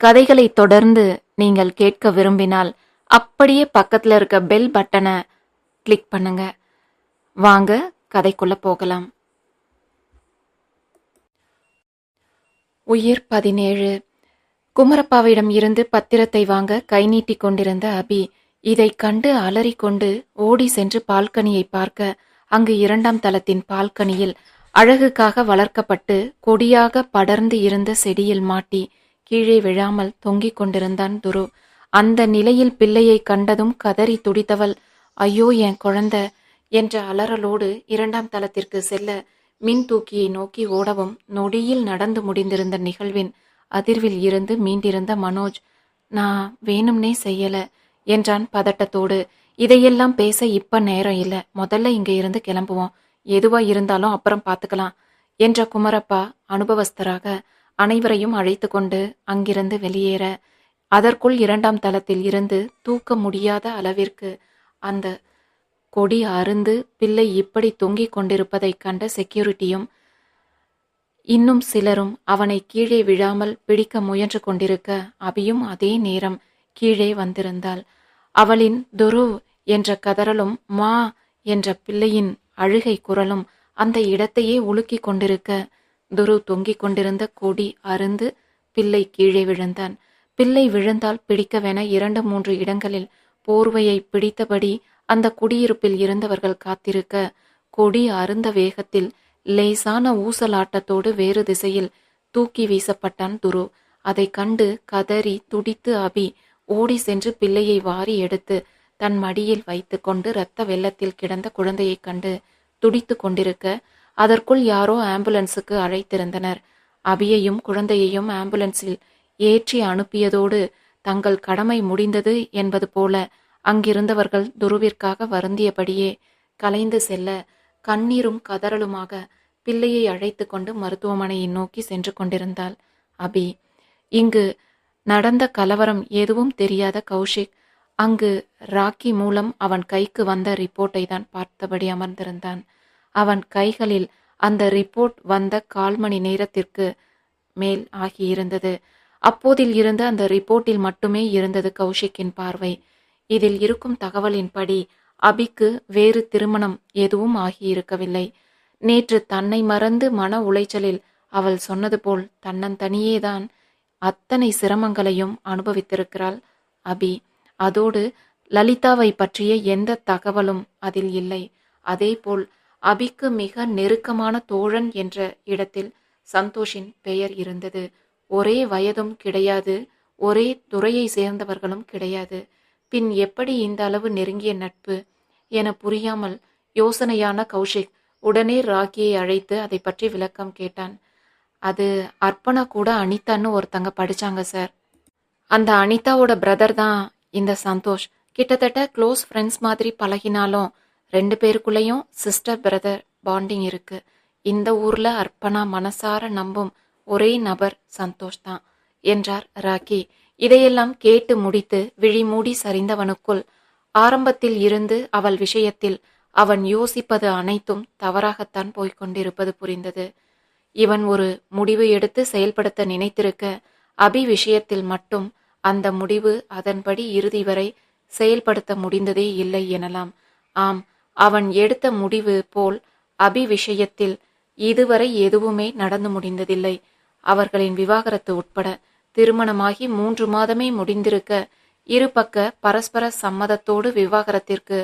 கதைகளை தொடர்ந்து நீங்கள் கேட்க விரும்பினால் அப்படியே பக்கத்துல இருக்க பெல் பட்டனை கிளிக் பண்ணுங்க. வாங்க கதைக்குள்ள போகலாம். உயிர் பதினேழு. குமரப்பாவிடம் இருந்து பத்திரத்தை வாங்க கை நீட்டி கொண்டிருந்த அபி இதை கண்டு அலறிக்கொண்டு ஓடி சென்று பால்கனியை பார்க்க அங்கு இரண்டாம் தளத்தின் பால்கனியில் அழகுக்காக வளர்க்கப்பட்டு கொடியாக படர்ந்து இருந்த செடியில் மாட்டி கீழே விழாமல் தொங்கிக் கொண்டிருந்தான் துரு. அந்த நிலையில் பிள்ளையை கண்டதும் கதறி துடித்தவள் ஐயோ என் குழந்தை என்ற அலறலோடு இரண்டாம் தளத்திற்கு செல்ல மின் தூக்கியை நோக்கி ஓடவும் நொடியில் நடந்து முடிந்திருந்த நிகழ்வின் அதிர்வில் இருந்து மீண்டிருந்த மனோஜ் நான் வேணும்னே செய்யல என்றான் பதட்டத்தோடு. இதையெல்லாம் பேச இப்ப நேரம் இல்லை. முதல்ல இங்க இருந்து கிளம்புவோம். எதுவா இருந்தாலும் அப்புறம் பார்த்துக்கலாம் என்ற குமரப்பா அனுபவஸ்தராக அனைவரையும் அழைத்து கொண்டு அங்கிருந்து வெளியேற அதற்குள் இரண்டாம் தளத்தில் இருந்து தூக்க முடியாத அளவிற்கு அந்த கொடி அருந்து பிள்ளை இப்படி தொங்கிக் கொண்டிருப்பதைக் கண்ட செக்யூரிட்டியும் இன்னும் சிலரும் அவனை கீழே விழாமல் பிடிக்க முயன்று கொண்டிருக்க அபியும் அதே நேரம் கீழே வந்திருந்தாள். அவளின் துரு என்ற கதறலும் மா என்ற பிள்ளையின் அழுகை குரலும் அந்த இடத்தையே உலுக்கிக் கொண்டிருக்க துரு தொங்கிக் கொண்டிருந்த கொடி அருந்து பிள்ளை கீழே விழுந்தான். பிள்ளை விழுந்தால் பிடிக்கவென இரண்டு மூன்று இடங்களில் போர்வையை பிடித்தபடி அந்த குடியிருப்பில் இருந்தவர்கள் காத்திருக்க கொடி அருந்த வேகத்தில் லேசான ஊசலாட்டத்தோடு வேறு திசையில் தூக்கி வீசப்பட்டான் துரு. அதைக் கண்டு கதறி துடித்து அபி ஓடி சென்று பிள்ளையை வாரி எடுத்து தன் மடியில் வைத்துக்கொண்டு இரத்த வெள்ளத்தில் கிடந்த குழந்தையைக் கண்டு துடித்து கொண்டிருக்க அதற்குள் யாரோ ஆம்புலன்ஸுக்கு அழைத்திருந்தனர். அபியையும் குழந்தையையும் ஆம்புலன்ஸில் ஏற்றி அனுப்பியதோடு தங்கள் கடமை முடிந்தது என்பது போல அங்கிருந்தவர்கள் துருவிற்காக வருந்தியபடியே கலைந்து செல்ல கண்ணீரும் கதறலுமாக பிள்ளையை அழைத்து கொண்டு மருத்துவமனையை நோக்கி சென்று கொண்டிருந்தாள் அபி. இங்கு நடந்த கலவரம் எதுவும் தெரியாத கௌஷிக் அங்கு ராக்கி மூலம் அவன் கைக்கு வந்த ரிப்போர்ட்டை தான் பார்த்தபடி அமர்ந்திருந்தான். அவன் கைகளில் அந்த ரிப்போர்ட் வந்த கால் மணி நேரத்திற்கு மேல் ஆகியிருந்தது. அப்போதில் இருந்த அந்த ரிப்போர்ட்டில் மட்டுமே இருந்தது கௌஷிக்கின் பார்வை. இதில் இருக்கும் தகவலின்படி அபிக்கு வேறு திருமணம் எதுவும் ஆகியிருக்கவில்லை. நேற்று தன்னை மறந்து மன உளைச்சலில் அவள் சொன்னது போல் தன்னந்தனியேதான் அத்தனை சிரமங்களையும் அனுபவித்திருக்கிறாள் அபி. அதோடு லலிதாவை பற்றிய எந்த தகவலும் அதில் இல்லை. அதேபோல் அபிக்கு மிக நெருக்கமான தோழன் என்ற இடத்தில் சந்தோஷின் பெயர் இருந்தது. ஒரே வயதும் கிடையாது ஒரே துறையை சேர்ந்தவர்களும் கிடையாது. பின் எப்படி இந்த அளவு நெருங்கிய நட்பு? என புரியாமல் யோசனையான கௌஷிக் உடனே ராக்கியை அழைத்து அதை பற்றி விளக்கம் கேட்டான். அது அர்ப்பணா கூட அனிதான்னு ஒருத்தங்க படிச்சாங்க சார். அந்த அனிதாவோட பிரதர் தான் இந்த சந்தோஷ். கிட்டத்தட்ட க்ளோஸ் ஃப்ரெண்ட்ஸ் மாதிரி பழகினாலும் ரெண்டு பேருக்குள்ளேயும் சிஸ்டர் பிரதர் பாண்டிங் இருக்கு. இந்த ஊர்ல அர்ப்பணா மனசார நம்பும் ஒரே நபர் சந்தோஷ் தான் என்றார் ராக்கி இதையெல்லாம் கேட்டு முடித்து விழிமூடி சரிந்தவனுக்குள் ஆரம்பத்தில் இருந்து அவள் விஷயத்தில் அவன் யோசிப்பது அனைத்தும் தவறாகத்தான் போய்கொண்டிருப்பது புரிந்தது. இவன் ஒரு முடிவு எடுத்து செயல்படுத்த நினைத்திருக்க அபி விஷயத்தில் மட்டும் அந்த முடிவு அதன்படி இறுதி வரை செயல்படுத்த முடிந்ததே இல்லை எனலாம். ஆம் அவன் எடுத்த முடிவு போல் அபி விஷயத்தில் இதுவரை எதுவுமே நடந்து முடிந்ததில்லை. அவர்களின் விவாகரத்து உட்பட திருமணமாகி மூன்று மாதமே முடிந்திருக்க இருபக்க பரஸ்பர சம்மதத்தோடு விவாகரத்திற்கு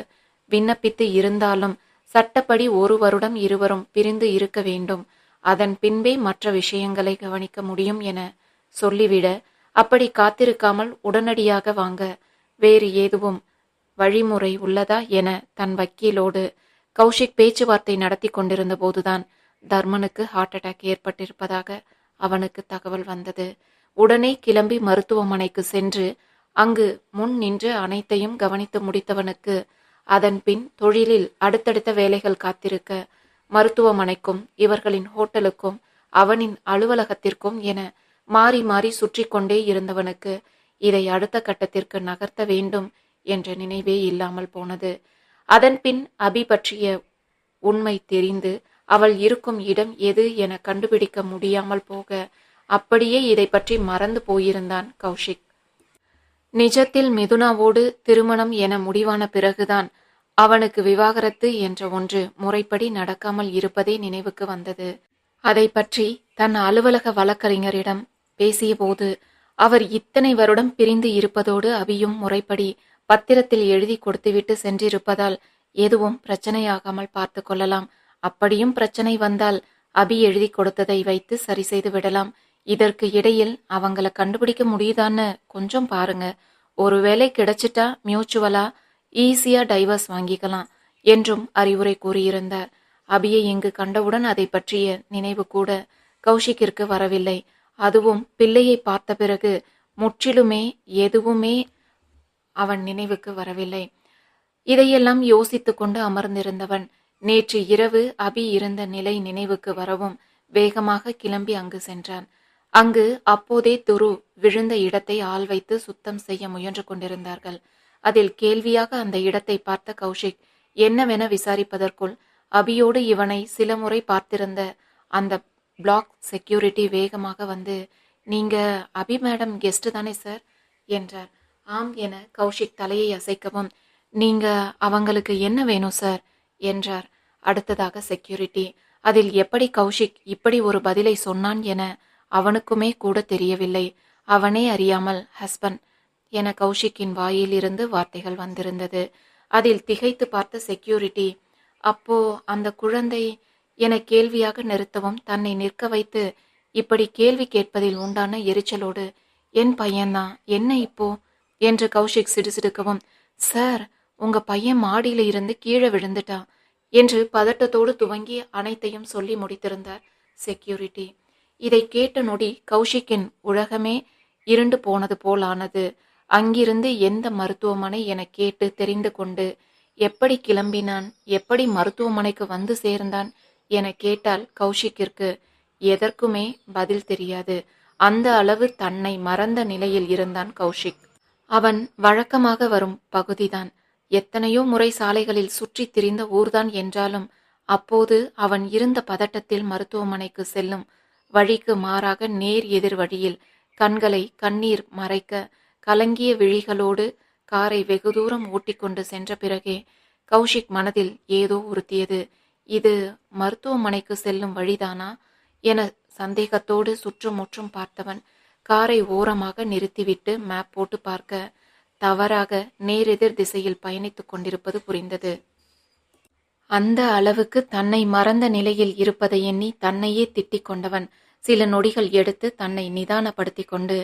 விண்ணப்பித்து இருந்தாலும் சட்டப்படி ஒரு வருடம் இருவரும் பிரிந்து இருக்க வேண்டும். அதன் பின்பே மற்ற விஷயங்களை கவனிக்க முடியும் என சொல்லிவிட அப்படி காத்திருக்காமல் உடனடியாக வாங்க. வேறு ஏதுவும் வழிமுறை உள்ளதா என தன் வக்கீலோடு கௌஷிக் பேச்சுவார்த்தை நடத்தி கொண்டிருந்த போதுதான் தர்மனுக்கு ஹார்ட் அட்டாக் ஏற்பட்டிருப்பதாக அவனுக்கு தகவல் வந்தது. உடனே கிளம்பி மருத்துவமனைக்கு சென்று அங்கு முன் நின்று அனைத்தையும் கவனித்து முடித்தவனுக்கு அதன் பின் தொழிலில் அடுத்தடுத்த வேலைகள் காத்திருக்க மருத்துவமனைக்கும் இவர்களின் ஹோட்டலுக்கும் அவனின் அலுவலகத்திற்கும் என மாறி மாறி சுற்றி கொண்டே இருந்தவனுக்கு இதை அடுத்த கட்டத்திற்கு நகர்த்த வேண்டும் என்ற நினைவே இல்லாமல் போனது. அதன்பின் அபி பற்றிய உண்மை தெரிந்து அவள் இருக்கும் இடம் எது என கண்டுபிடிக்க முடியாமல் போக அப்படியே இதை பற்றி மறந்து போயிருந்தான் கௌஷிக். நிஜத்தில் மிதுனாவோடு திருமணம் என முடிவான பிறகுதான் அவனுக்கு விவாகரத்து என்ற ஒன்று முறைப்படி நடக்காமல் இருப்பதே நினைவுக்கு வந்தது. அதை பற்றி தன் அலுவலக வழக்கறிஞரிடம் பேசியபோது அவர் இத்தனை வருடம் பிரிந்து இருப்பதோடு அபியும் முறைப்படி பத்திரத்தில் எழுதி கொடுத்துவிட்டு சென்றிருப்பதால் எதுவும் பிரச்சனையாகாமல் பார்த்து கொள்ளலாம். அப்படியும் பிரச்சனை வந்தால் அபி எழுதி கொடுத்ததை வைத்து சரி செய்து விடலாம். இதற்கு இடையில் அவங்கள கண்டுபிடிக்க முடியுதான்னு கொஞ்சம் பாருங்க. ஒருவேளை கிடைச்சிட்டா மியூச்சுவலா ஈஸியா டைவர்ஸ் வாங்கிக்கலாம் என்றும் அறிவுரை கூறியிருந்தார். அபியை இங்கு கண்டவுடன் அதை பற்றிய நினைவு கூட கௌஷிக்கிற்கு வரவில்லை. அதுவும் பிள்ளையை பார்த்த பிறகு முற்றிலுமே எதுவுமே அவன் நினைவுக்கு வரவில்லை. இதையெல்லாம் யோசித்து கொண்டு அமர்ந்திருந்தவன் நேற்று இரவு அபி இருந்த நிலை நினைவுக்கு வரவும் வேகமாக கிளம்பி அங்கு சென்றான். அங்கு அப்போதே துரு விழுந்த இடத்தை ஆள் வைத்து சுத்தம் செய்ய முயன்று கொண்டிருந்தார்கள். அதில் கேள்வியாக அந்த இடத்தை பார்த்த கௌஷிக் என்னவென விசாரிப்பதற்குள் அபியோடு இவனை சில முறை பார்த்திருந்த அந்த பிளாக் செக்யூரிட்டி வேகமாக வந்து நீங்க அபி மேடம் கெஸ்ட் தானே சார்? என்றார். ஆம் என கௌஷிக் தலையை அசைக்கவும். நீங்க அவங்களுக்கு என்ன வேணும் சார்? என்றார். அடுத்ததாக செக்யூரிட்டி. அதில் எப்படி கௌஷிக் இப்படி ஒரு பதிலை சொன்னான் என அவனுக்குமே கூட தெரியவில்லை. அவனே அறியாமல் ஹஸ்பண்ட் என கௌஷிக்கின் வாயில் இருந்து வார்த்தைகள் வந்திருந்தது. அதில் திகைத்து பார்த்த செக்யூரிட்டி அப்போ அந்த குழந்தை என கேள்வியாக நிறுத்தவும் தன்னை நிற்க வைத்து இப்படி கேள்வி கேட்பதில் உண்டான எரிச்சலோடு என் பையன்தான் என்ன இப்போ? என்று கௌஷிக் சிடுசிடுக்கவும் சார் உங்க பையன் மாடியில இருந்து கீழே விழுந்துட்டான் என்று பதட்டத்தோடு துவங்கி அனைத்தையும் சொல்லி முடித்திருந்தார் செக்யூரிட்டி. இதை கேட்ட நொடி கௌஷிக்கின் உலகமே இருண்டு போனது போலானது. அங்கிருந்து எந்த மருத்துவமனை என கேட்டு தெரிந்து கொண்டு எப்படி கிளம்பினான்? எப்படி மருத்துவமனைக்கு வந்து சேர்ந்தான்? என கேட்டால் கௌஷிக்கிற்கு. எதற்குமே பதில் தெரியாது. அந்த அளவு தன்னை மறந்த நிலையில் இருந்தான் கௌஷிக். அவன் வழக்கமாக வரும் பகுதிதான். எத்தனையோ முறை சாலைகளில் சுற்றித் திரிந்த ஊர்தான் என்றாலும் அப்போது அவன் இருந்த பதட்டத்தில் மருத்துவமனைக்கு செல்லும் வழிக்கு மாறாக நேர் எதிர் வழியில் கண்களை கண்ணீர் மறைக்க கலங்கிய விழிகளோடு காரை வெகு தூரம் ஓட்டிக்கொண்டு சென்ற பிறகே கௌஷிக் மனதில் ஏதோ உறுத்தியது. இது மருத்துவமனைக்கு செல்லும் வழிதானா? என சந்தேகத்தோடு சுற்றுமுற்றும் பார்த்தவன் காரை ஓரமாக நிறுத்திவிட்டு மேப் போட்டு பார்க்க தவறாக நேரெதிர் திசையில் பயணித்துக் கொண்டிருப்பது புரிந்தது. அந்த அளவுக்கு தன்னை மறந்த நிலையில் இருப்பதை எண்ணி தன்னையே திட்டிக் கொண்டவன் சில நொடிகள் எடுத்து தன்னை நிதானப்படுத்தி கொண்டு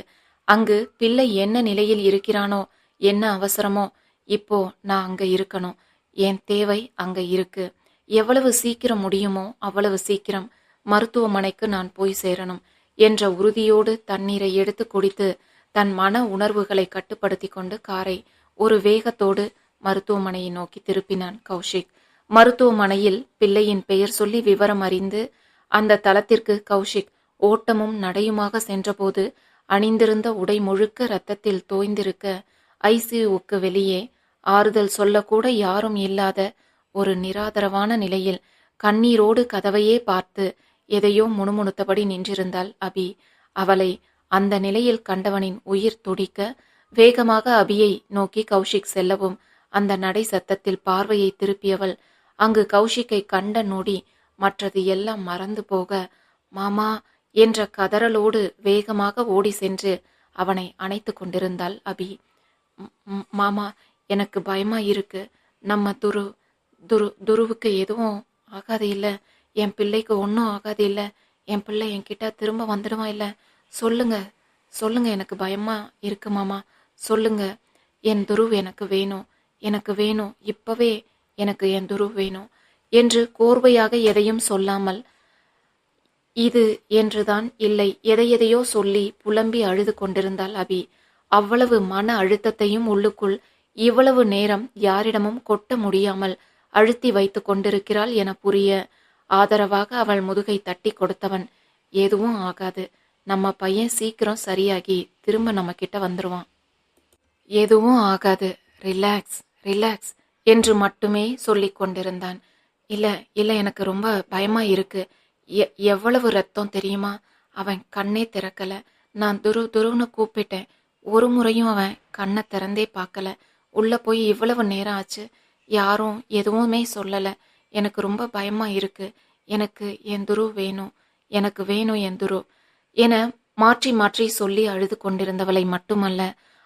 அங்கு பிள்ளை என்ன நிலையில் இருக்கிறானோ என்ன அவசரமோ இப்போ நான் அங்க இருக்கணும். என் தேவை அங்க இருக்கு. எவ்வளவு சீக்கிரம் முடியுமோ அவ்வளவு சீக்கிரம் மருத்துவமனைக்கு நான் போய் சேரணும். என்ற உறுதியோடு தண்ணீரை எடுத்து குடித்து தன் மன உணர்வுகளை கட்டுப்படுத்தி கொண்டு காரை ஒரு வேகத்தோடு மருத்துவமனையை நோக்கி திருப்பினான் கௌஷிக். மருத்துவமனையில் பிள்ளையின் பெயர் சொல்லி விவரம் அறிந்து அந்த தளத்திற்கு கௌஷிக் ஓட்டமும் நடையுமாக சென்றபோது அணிந்திருந்த உடை முழுக்க ரத்தத்தில் தோய்ந்திருக்க ஐசியூவுக்கு வெளியே ஆறுதல் சொல்லக்கூட யாரும் இல்லாத ஒரு நிராதரவான நிலையில் கண்ணீரோடு கதவையே பார்த்து எதையோ முணுமுணுத்தபடி நின்றிருந்தாள் அபி. அவளை அந்த நிலையில் கண்டவனின் உயிர் துடிக்க வேகமாக அபியை நோக்கி கௌஷிக் செல்லவும் அந்த நடை சத்தத்தில் பார்வையை திருப்பியவள் அங்கு கௌஷிக்கை கண்ட நொடி மற்றது எல்லாம் மறந்து போக மாமா என்ற கதறலோடு வேகமாக ஓடி சென்று அவனை அணைத்து கொண்டிருந்தாள் அபி. மாமா எனக்கு பயமா இருக்கு. நம்ம துரு துரு துருவுக்கு எதுவும் ஆகாது இல்லை. என் பிள்ளைக்கு ஒன்றும் ஆகாது இல்லை. என் பிள்ளை என்கிட்ட திரும்ப வந்துடுவான் இல்லை. சொல்லுங்க. சொல்லுங்க எனக்கு பயமா இருக்கு மாமா. சொல்லுங்க. என் துருவ் எனக்கு வேணும். எனக்கு வேணும். இப்பவே எனக்கு என் துருவ் வேணும் என்று கோர்வையாக எதையும் சொல்லாமல் இது என்றுதான் இல்லை. எதையெதையோ சொல்லி புலம்பி அழுது கொண்டிருந்தாள் அபி. அவ்வளவு மன அழுத்தத்தையும் உள்ளுக்குள் இவ்வளவு நேரம் யாரிடமும் கொட்ட முடியாமல் அழுத்தி வைத்து கொண்டிருக்கிறாள் என புரிய ஆதரவாக அவள் முதுகை தட்டி கொடுத்தவன். எதுவும் ஆகாது. நம்ம பையன் சீக்கிரம் சரியாகி திரும்ப நம்ம கிட்ட வந்துருவான். எதுவும் ஆகாது. ரிலாக்ஸ் ரிலாக்ஸ் என்று மட்டுமே சொல்லி கொண்டிருந்தான். இல்லை இல்லை எனக்கு ரொம்ப பயமா இருக்கு. எ- எவ்வளவு ரத்தம் தெரியுமா? அவன் கண்ணே திறக்கல. நான் துரு துருன்னு கூப்பிட்டேன். ஒரு முறையும் அவன் கண்ணை திறந்தே பார்க்கல. உள்ள போய் இவ்வளவு நேரம் ஆச்சு. யாரும் எதுவுமே சொல்லலை. எனக்கு ரொம்ப பயமாக இருக்குது எனக்கு என் துரு வேணும். எனக்கு வேணும் என் துரு என மாற்றி மாற்றி சொல்லி அழுது கொண்டிருந்தவளை மட்டுமல்ல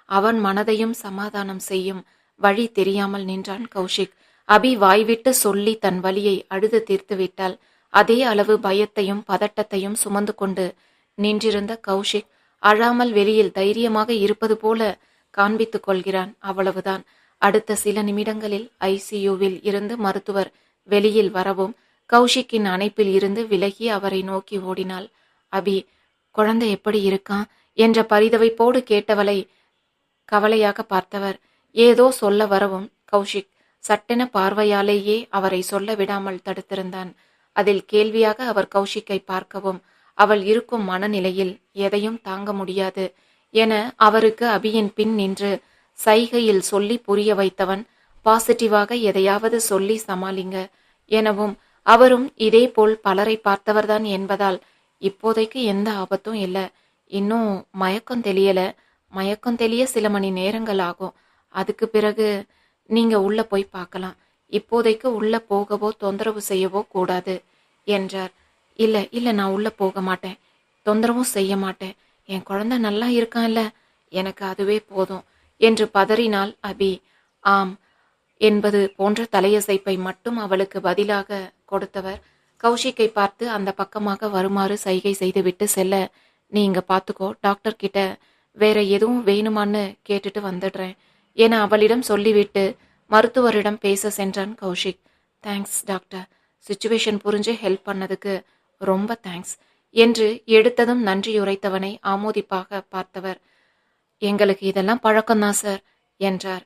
அவன் மனதையும் சமாதானம் செய்யும் வழி தெரியாமல் நின்றான் கௌஷிக். அபி வாய்விட்டு சொல்லி தன் வழியை அழுது தீர்த்துவிட்டாள் அதே அளவு பயத்தையும் பதட்டத்தையும் சுமந்து கொண்டு நின்றிருந்த கௌஷிக் அழாமல் வெளியில் தைரியமாக இருப்பது போல காண்பித்துக் கொள்கிறான். அவ்வளவுதான். அடுத்த சில நிமிடங்களில் ஐசியூவில் இருந்து மருத்துவர் வெளியில் வரவும் கௌஷிக்கின் அணைப்பில் இருந்து விலகி அவரை நோக்கி ஓடினாள். அபி குழந்தை எப்படி இருக்கான் என்ற பரிதவைப்போடு கேட்டவளை கவலையாக பார்த்தவர். ஏதோ சொல்ல வரவும். கௌஷிக் சட்டென பார்வையாலேயே அவரை சொல்ல விடாமல் தடுத்திருந்தான். அதில் கேள்வியாக அவர் கௌஷிக்கை பார்க்கவும் அவள் இருக்கும் மனநிலையில் எதையும் தாங்க முடியாது என அவருக்கு அபியின் பின் நின்று சைகையில் சொல்லி புரிய வைத்தவன் பாசிட்டிவாக எதையாவது சொல்லி சமாளிங்க. எனவும் அவரும் இதேபோல் பலரை பார்த்தவர்தான் என்பதால் இப்போதைக்கு எந்த ஆபத்தும் இல்லை. இன்னும் மயக்கம் தெளியல. மயக்கம் தெளிய சில மணி நேரங்கள் ஆகும். அதுக்கு பிறகு நீங்க உள்ள போய் பார்க்கலாம். இப்போதைக்கு உள்ள போகவோ தொந்தரவு செய்யவோ கூடாது என்றார். இல்ல இல்ல நான் உள்ள போக மாட்டேன். தொந்தரவும் செய்ய மாட்டேன். என் குழந்தை நல்லா இருக்கான்ல. எனக்கு அதுவே போதும் என்று பதறினாள் அபி. ஆம் என்பது போன்ற தலையசைப்பை மட்டும் அவளுக்கு பதிலாக கொடுத்தவர். கௌஷிக்கை பார்த்து அந்த பக்கமாக வருமாறு சைகை செய்துவிட்டு செல்ல நீ இங்கே பார்த்துக்கோ டாக்டர் கிட்ட வேற எதுவும் வேணுமான்னு கேட்டுட்டு வந்துடுறேன் என அவளிடம் சொல்லிவிட்டு மருத்துவரிடம் பேச சென்றான் கௌஷிக். தேங்க்ஸ் டாக்டர் சுச்சுவேஷன் புரிஞ்சு ஹெல்ப் பண்ணதுக்கு ரொம்ப தேங்க்ஸ் என்று எடுத்ததும் நன்றியுரைத்தவனை ஆமோதிப்பாக பார்த்தவர். எங்களுக்கு இதெல்லாம் பழக்கம்தான் சார் என்றார்.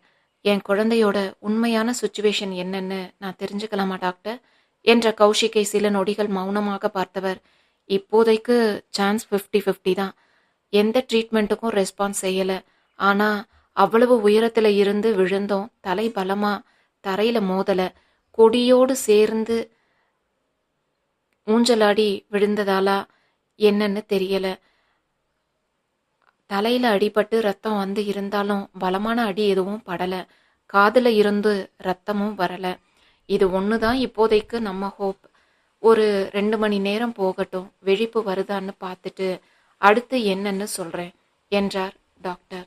என் குழந்தையோட உண்மையான சுச்சுவேஷன் என்னன்னு நான் தெரிஞ்சுக்கலாமா டாக்டர்? என்ற கௌஷிக்கை சில நொடிகள் மௌனமாக பார்த்தவர் இப்போதைக்கு சான்ஸ் 50 50 தான். எந்த ட்ரீட்மெண்ட்டுக்கும் ரெஸ்பான்ஸ் செய்யலை. ஆனால் அவ்வளவு உயரத்தில் இருந்து விழுந்தோம். தலை பலமாக தரையில் மோதலை. கொடியோடு சேர்ந்து ஊஞ்சலாடி விழுந்ததாலா என்னன்னு தெரியலை. தலையில அடிபட்டு ரத்தம் வந்து இருந்தாலும் பலமான அடி எதுவும் படல. காதுல இருந்து ரத்தமும் வரல. இது ஒன்று தான் இப்போதைக்கு நம்ம ஹோப். ஒரு ரெண்டு மணி நேரம் போகட்டும் விழிப்பு வருதான்னு பார்த்துட்டு அடுத்து என்னன்னு சொல்றேன் என்றார் டாக்டர்.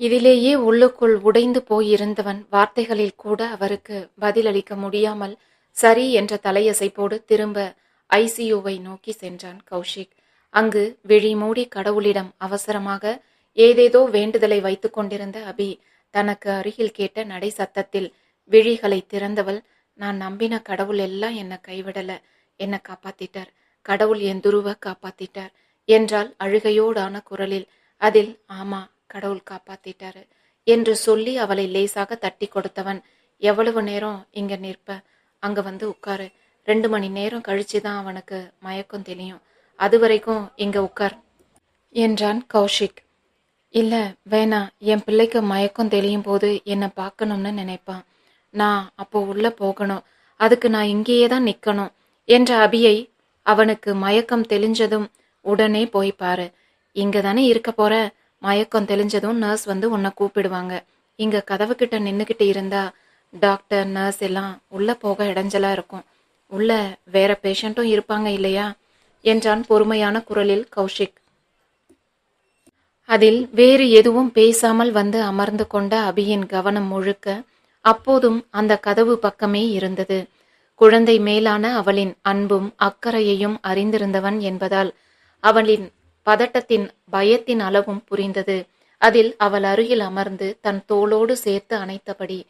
இதிலேயே உள்ளுக்குள் உடைந்து போயிருந்தவன் வார்த்தைகளில் கூட அவருக்கு பதிலளிக்க முடியாமல் சரி என்ற தலையசைப்போடு திரும்ப ஐசியூவை நோக்கி சென்றான் கௌஷிக். அங்கு விழி மூடி கடவுளிடம் அவசரமாக ஏதேதோ வேண்டுதலை வைத்துக் கொண்டிருந்த அபி தனக்கு அருகில் கேட்ட நடை சத்தத்தில் விழிகளை திறந்தவள் நான் நம்பின கடவுள் எல்லாம் என்னை கைவிடல என்னை காப்பாத்திட்டார். கடவுள் என் துருவ காப்பாத்திட்டார் என்றால் அழுகையோடான குரலில். அதில் ஆமா கடவுள் காப்பாத்திட்டாரு என்று சொல்லி அவளை லேசாக தட்டி கொடுத்தவன் எவ்வளவு நேரம் இங்க நிற்ப? அங்க வந்து உட்காரு. ரெண்டு மணி நேரம் கழிச்சு தான் அவனுக்கு மயக்கம் தெரியும். அது வரைக்கும் இங்கே உட்கார் என்றான் கௌஷிக். இல்லை வேணா. என் பிள்ளைக்கு மயக்கம் தெளியும் போது என்னை பார்க்கணும்னு நினைப்பான் நான் அப்போ உள்ளே போகணும். அதுக்கு நான் இங்கேயே தான் நிற்கணும் என்ற அபியை அவனுக்கு மயக்கம் தெளிஞ்சதும் உடனே போய் பாரு. இங்கே தானே இருக்க போற? மயக்கம் தெளிஞ்சதும் நர்ஸ் வந்து உன்னை கூப்பிடுவாங்க. இங்கே கதவு நின்றுக்கிட்டு இருந்தா டாக்டர் நர்ஸ் எல்லாம் உள்ளே போக இடைஞ்சலாக இருக்கும். உள்ள வேற பேஷண்ட்டும் இருப்பாங்க இல்லையா? என்றான் பொறுமையான குரலில் கௌஷிக். அதில் வேறு எதுவும் பேசாமல் வந்து அமர்ந்து கொண்ட அபியின் கவனம் முழுக்க அப்போதும் அந்த கதவு பக்கமே இருந்தது. குழந்தை மேலான அவளின் அன்பும் அக்கறையையும் அறிந்திருந்தவன் என்பதால் அவளின் பதட்டத்தின் பயத்தின் அளவும் புரிந்தது. அதில் அவள் அருகில் அமர்ந்து தன் தோளோடு சேர்த்து அணைத்தபடி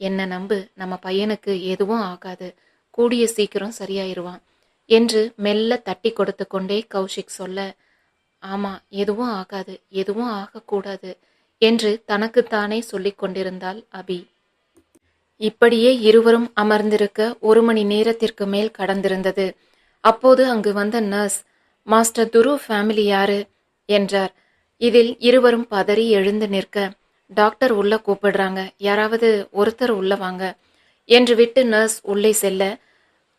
என்ன நம்பு நம்ம பையனுக்கு எதுவும் ஆகாது. கூடிய சீக்கிரம் சரியாயிருவான். என்று மெல்ல தட்டி கொடுத்து கொண்டே கௌஷிக் சொல்ல ஆமா எதுவும் ஆகாது எதுவும் ஆகக்கூடாது என்று தனக்குத்தானே சொல்லிக் கொண்டிருந்தாள் அபி. இப்படியே இருவரும் அமர்ந்திருக்க ஒரு மணி நேரத்திற்கு மேல் கடந்திருந்தது. அப்போது அங்கு வந்த நர்ஸ் மாஸ்டர் துரு ஃபேமிலி யாரு? என்றார். இதில் இருவரும் பதறி எழுந்து நிற்க டாக்டர் உள்ள கூப்பிடுறாங்க யாராவது ஒருத்தர் உள்ள வாங்க என்று விட்டு நர்ஸ் உள்ளே செல்ல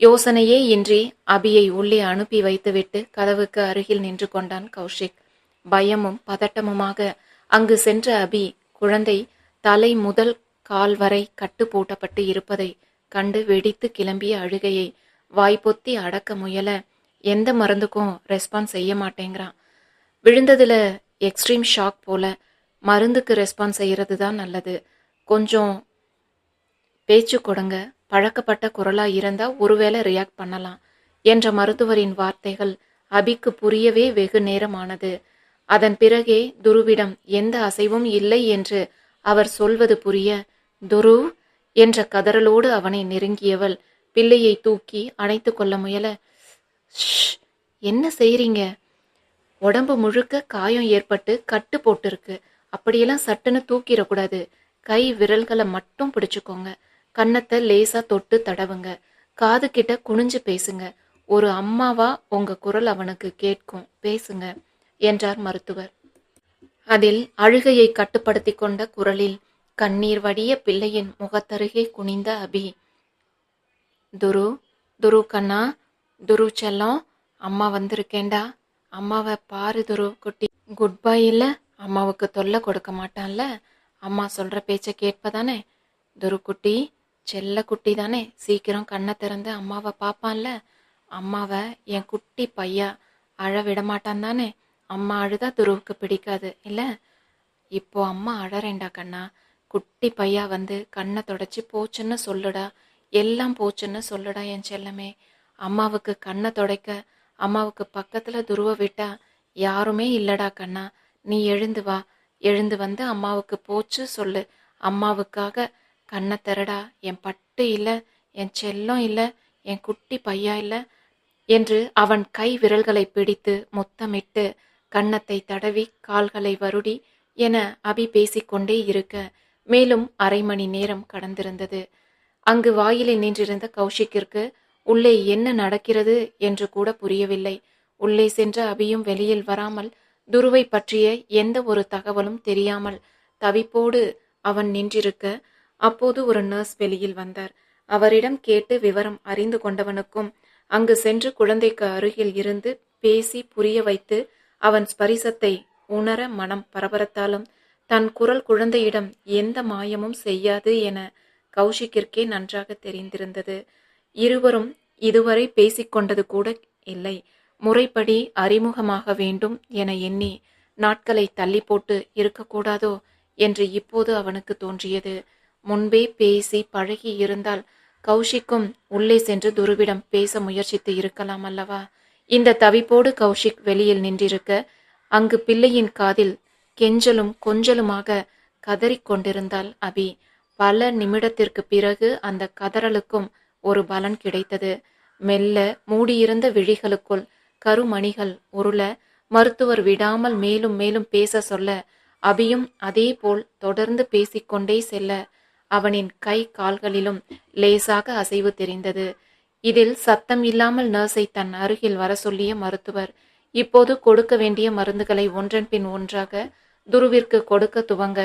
யோசனையே இன்றி அபியை உள்ளே அனுப்பி வைத்துவிட்டு கதவுக்கு அருகில் நின்று கொண்டான் கௌஷிக். பயமும் பதட்டமுமாக அங்கு சென்ற அபி குழந்தை தலை முதல் கால் வரை கட்டு பூட்டப்பட்டு இருப்பதை கண்டு வெடித்து கிளம்பிய அழுகையை வாய்ப்பொத்தி அடக்க முயல எந்த மருந்துக்கும் ரெஸ்பான்ஸ் செய்ய மாட்டேங்கிறான். விழுந்ததுல எக்ஸ்ட்ரீம் ஷாக் போல மருந்துக்கு ரெஸ்பான்ஸ் செய்கிறது தான் நல்லது. கொஞ்சம் பேச்சு கொடுங்க. பழக்கப்பட்ட குரலா இருந்தா ஒருவேளை ரியாக்ட் பண்ணலாம் என்ற மருத்துவரின் வார்த்தைகள் அபிக்கு புரியவே வெகு நேரமானது. அதன் பிறகே துருவிடம் எந்த அசைவும் இல்லை என்று அவர் சொல்வது புரிய துரு என்ற கதறலோடு அவனை நெருங்கியவள் பிள்ளையை தூக்கி அணைத்து கொள்ள முயல என்ன செய்கிறீங்க உடம்பு முழுக்க காயம் ஏற்பட்டு கட்டு போட்டிருக்கு. அப்படியெல்லாம் சட்டுன்னு தூக்கிடக்கூடாது. கை விரல்களை மட்டும் பிடிச்சுக்கோங்க. கன்னத்தை லேசா தொட்டு தடவுங்க. காது கிட்ட குனிஞ்சு பேசுங்க. ஒரு அம்மாவா உங்க குரல் அவனுக்கு கேட்கும். பேசுங்க என்றார் மருத்துவர். அதில் அழுகையை கட்டுப்படுத்தி கொண்ட குரலில் கண்ணீர் வடிய பிள்ளையின் முகத்தருகே குனிந்த அபி. துரு துரு கண்ணா துரு செல்லம் அம்மா வந்திருக்கேன்டா. அம்மாவை பாரு துரு குட்டி. குட் பை இல்ல அம்மாவுக்கு தொல்லை கொடுக்க மாட்டான்ல. அம்மா சொல்ற பேச்சை கேட்பதானே? துரு குட்டி செல்ல குட்டி தானே? சீக்கிரம் கண்ணை திறந்து அம்மாவை பார்ப்பான்ல அம்மாவை என் குட்டி பையா. அழ விடமாட்டான் தானே? அம்மா அழுதா துருவுக்கு பிடிக்காது இல்லை? இப்போ அம்மா அழறேன்டா கண்ணா. குட்டி பையா வந்து கண்ணை தொடச்சி போச்சுன்னு சொல்லுடா. எல்லாம் போச்சுன்னு சொல்லுடா என் செல்லமே. அம்மாவுக்கு கண்ணை துடைக்க அம்மாவுக்கு பக்கத்தில் துருவ விட்டா யாருமே இல்லடா கண்ணா. நீ எழுந்து வா. எழுந்து வந்து அம்மாவுக்கு போச்சு சொல்லு. அம்மாவுக்காக கண்ணை திறடா. என் பட்டு இல்லை என் செல்லம் இல்லை என் குட்டி பையா இல்லை என்று அவன் கை விரல்களை பிடித்து முத்தமிட்டு கன்னத்தை தடவி கால்களை வருடி என அபி பேசிக்கொண்டே இருக்க மேலும் அரை மணி நேரம் கடந்திருந்தது. அங்கு வாயிலில் நின்றிருந்த கௌஷிக்கிற்கு உள்ளே என்ன நடக்கிறது என்று கூட புரியவில்லை. உள்ளே சென்ற அபியும் வெளியில் வராமல் துருவை பற்றிய எந்த ஒரு தகவலும் தெரியாமல் தவிப்போடு அவன் நின்றிருக்க அப்போது ஒரு நர்ஸ் வெளியில் வந்தார். அவரிடம் கேட்டு விவரம் அறிந்து கொண்டவனுக்கும் அங்கு சென்று குழந்தைக்கு அருகில் இருந்து பேசி புரிய வைத்து அவன் ஸ்பரிசத்தை உணர மனம் பரபரத்தாலும் தன் குரல் குழந்தையிடம் எந்த மாயமும் செய்யாது என கௌஷிக்கிற்கே நன்றாக தெரிந்திருந்தது. இருவரும் இதுவரை பேசிக்கொண்டது கூட இல்லை. முறைப்படி அறிமுகமாக வேண்டும் என எண்ணி நாட்களை தள்ளி போட்டு இருக்கக்கூடாதோ என்று இப்போது அவனுக்கு தோன்றியது. முன்பே பேசி பழகி இருந்தால் கௌஷிக்கும் உள்ளே சென்று துருவிடம் பேச முயற்சித்து இருக்கலாம் அல்லவா? இந்த தவிப்போடு கௌஷிக் வெளியில் நின்றிருக்க அங்கு பிள்ளையின் காதில் கெஞ்சலும் கொஞ்சலுமாக கதறிக்கொண்டிருந்தால் அபி. பல நிமிடத்திற்கு பிறகு அந்த கதறலுக்கும் ஒரு பலன் கிடைத்தது. மெல்ல மூடியிருந்த விழிகளுக்குள் கருமணிகள் உருள மருத்துவர் விடாமல் மேலும் மேலும் பேச சொல்ல அபியும் அதேபோல் தொடர்ந்து பேசிக்கொண்டே செல்ல அவனின் கை கால்களிலும் லேசாக அசைவு தெரிந்தது. இதில் சத்தம் இல்லாமல் நர்ஸை தன் அருகில் வர சொல்லிய மருத்துவர் இப்போது கொடுக்க வேண்டிய மருந்துகளை ஒன்றன் பின் ஒன்றாக துருவிற்கு கொடுக்க துவங்க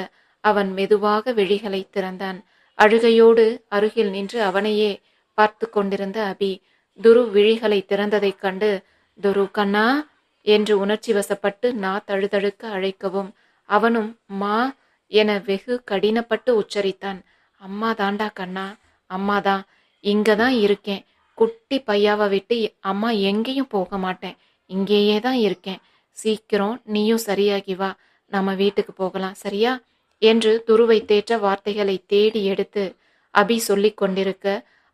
அவன் மெதுவாக விழிகளை திறந்தான். அழுகையோடு அருகில் நின்று அவனையே பார்த்து கொண்டிருந்த அபி துரு விழிகளை திறந்ததைக் கண்டு துரு கண்ணா என்று உணர்ச்சி வசப்பட்டு நா தழுதழுக்க அழைக்கவும் அவனும் மா என வெகு கடினப்பட்டு உச்சரித்தான். அம்மா தாண்டா கண்ணா. அம்மாதான் இங்கே தான் இருக்கேன். குட்டி பையாவை விட்டு அம்மா எங்கேயும் போக மாட்டேன். இங்கேயே தான் இருக்கேன். சீக்கிரம் நீயும் சரியாகி வா. நம்ம வீட்டுக்கு போகலாம் சரியா? என்று துருவை தேற்ற வார்த்தைகளை தேடி எடுத்து அபி சொல்லி கொண்டிருக்க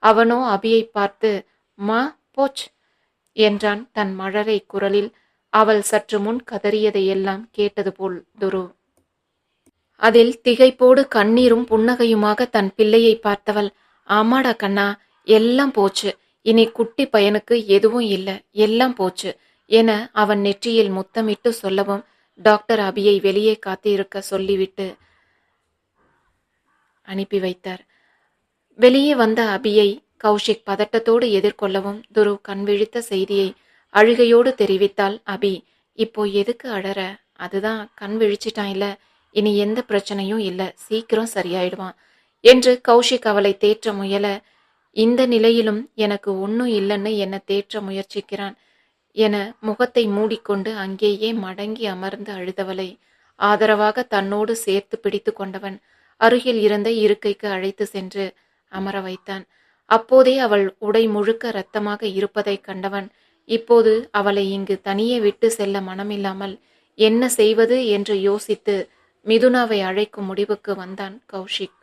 அவனோ அபியை பார்த்து மா போச் என்றான் தன் மழரை குரலில். அவள் சற்று முன் கதறியதையெல்லாம் கேட்டது போல் துரு. அதில் திகைப்போடு கண்ணீரும் புன்னகையுமாக தன் பிள்ளையை பார்த்தவள் ஆமாடா கண்ணா எல்லாம் போச்சு. இனி குட்டி பையனுக்கு எதுவும் இல்லை. எல்லாம் போச்சு என அவன் நெற்றியில் முத்தமிட்டு சொல்லவும் டாக்டர் அபியை வெளியே காத்திருக்க சொல்லிவிட்டு அனுப்பி வைத்தார். வெளியே வந்த அபியை கௌஷிக் பதட்டத்தோடு எதிர்கொள்ளவும் துருவ் கண் விழித்த செய்தியை அழுகையோடு தெரிவித்தாள் அபி. இப்போ எதுக்கு அழற? அதுதான் கண் விழிச்சிட்டான் இல்லை இனி எந்த பிரச்சனையும் இல்லை. சீக்கிரம் சரியாயிடுவான். என்று கௌஷிக் அவளை தேற்ற முயல இந்த நிலையிலும் எனக்கு ஒன்றும் இல்லைன்னு என்னை தேற்ற முயற்சிக்கிறான் என முகத்தை மூடிக்கொண்டு அங்கேயே மடங்கி அமர்ந்து அழுதவளை ஆதரவாக தன்னோடு சேர்த்து பிடித்து கொண்டவன் அருகில் இருந்த இருக்கைக்கு அழைத்து சென்று அமர வைத்தான். அப்போதே அவள் உடை முழுக்க இரத்தமாக இருப்பதைக் கண்டவன் இப்போது அவளை இங்கு தனியே விட்டு செல்ல மனமில்லாமல் என்ன செய்வது என்று யோசித்து மிதுனாவை அழைக்கும் முடிவுக்கு வந்தான் கௌஷிக்.